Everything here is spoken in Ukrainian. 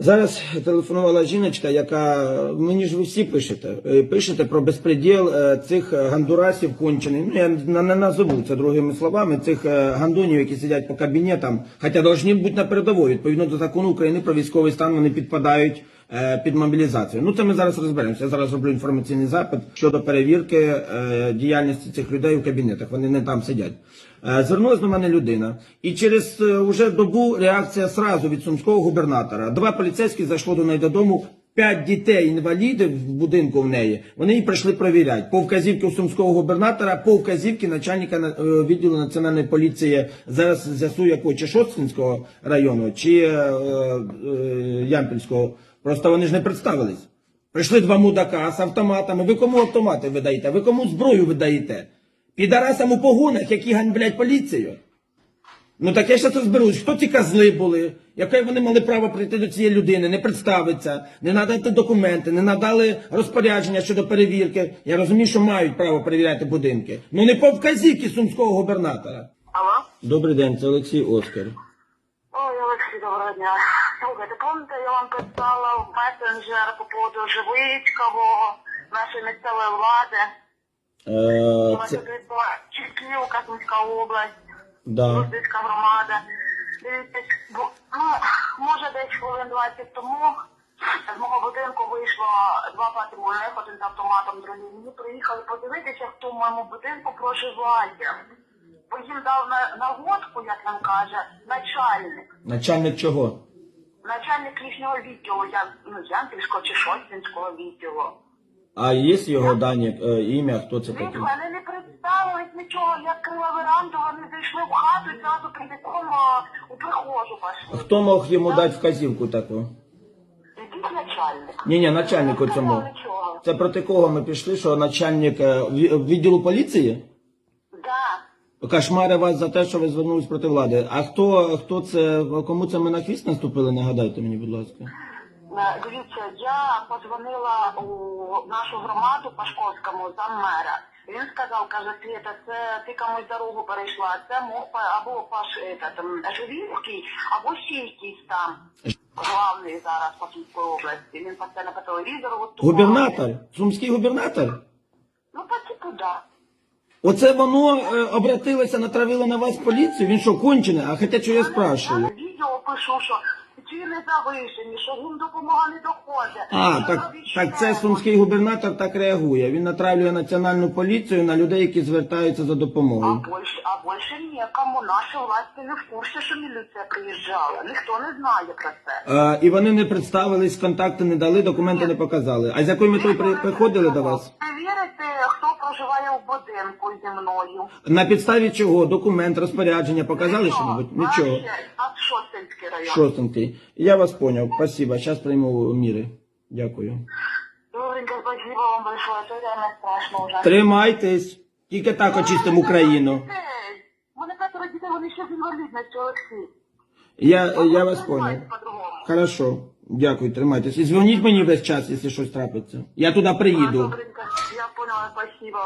Зараз телефонувала жіночка, яка мені ж ви всі пишете. е, Пишете про безпреділ е, цих е, гандурасів кончених. Ну я не, назову це другими словами. Цих гандонів, які сидять по кабінетам, хоча повинні бути на передовій. Відповідно до закону України про військовий стан вони підпадають під мобілізацію. Ну це ми зараз розберемося. Я зараз роблю інформаційний запит щодо перевірки е, діяльності цих людей у кабінетах. Вони не там сидять. Е, Звернулась до мене людина, і через е, уже добу реакція сразу від сумського губернатора. Два поліцейські зайшло до неї додому. П'ять дітей інвалідів в будинку в неї. Вони її прийшли перевіряти. По вказівки сумського губернатора, по вказівки начальника е, відділу національної поліції. Зараз з'ясую, якого чи Шосткинського району, чи е, е, Ямпільського. Просто вони ж не представились. Прийшли два мудака з автоматами. Ви кому автомати видаєте? Ви кому зброю видаєте? Підарасам у погонах, які ганьблять поліцію. Ну так я ще розберусь, хто ці козли були, яке вони мали право прийти до цієї людини, не представитися, не надати документи, не надали розпорядження щодо перевірки. Я розумію, що мають право перевіряти будинки. Ну не по вказівці сумського губернатора. Алло? Добрий день, це Олексій Оскар. Ой, Олексій, доброго дня. Слухайте, пам'ятаєте, я вам писала в месенджер по поводу Живицького, нашої місцевої влади. Е, Це була Сумська область, да. Русицька громада. Ну, може десь хвилин 20 тому з мого будинку вийшло два патрульних, один з автоматом, другий. Мені приїхали подивитися, хто в моєму будинку проживає. Бо їм дав на, нагодку, як нам каже, начальник. Начальник чого? Начальник їхнього відділу, я, ну, Ямпільського чи Шостинського відділу. А є його дані, е, ім'я, хто це Він мене не представились нічого, я відкрила веранду, вони зайшли в хату і зразу прямиком а, у прихожу пішли. Хто мог йому дати вказівку таку? Якийсь начальник. Ні, ні, начальнику цьому. нічого. Це проти кого ми пішли, що начальник е, ві- відділу поліції Да. вас за те, що ви звернулись проти влади. А хто, хто це, кому це ми на хвіст наступили, нагадайте мені, будь ласка. Е, Дивіться, я подзвонила у нашу громаду Пашковському заммера. Він сказав, каже, Світа, це ти комусь дорогу перейшла, це мог па- або Паш там, Живінський, або ще якийсь там главний зараз по Сумській області. Він постійно по телевізору виступає. Губернатор, сумський губернатор. Ну, по типу, да. Оце воно е, обратилося, натравило на вас поліцію. Він що, кончене? А хоча що я Я спрашиваю? відео пишу, що ціни завишені, що їм допомога не доходить. А, так, так це сумський губернатор так реагує. Він натравлює національну поліцію на людей, які звертаються за А допомогою. больше, а больше некому. Наші власті не в курсі, що міліція приїжджала. Ніхто не знає про це. Е, і вони не представились, контакти не дали, документи не показали. А з якою метою при, приходили до вас? Перевірити, хто проживає в будинку зі мною. На підставі чого? Документ, розпорядження показали що-небудь? Нічого. Вообще, Шостинський район. Шостенький. Я вас понял. Спасибо. Сейчас прийму міри. Дякую. Добренько, спасибо вам большое. Це реально страшно вже. Тримайтесь. Тільки так очистимо Україну. Мене п'ятеро дітей, вони ще з інвалідністю, Олексій. Я, я вас понял. Хорошо. Дякую, тримайтесь. І дзвоніть мені весь час, якщо щось трапиться. Я туди приїду. Добренько, я поняла, спасибо.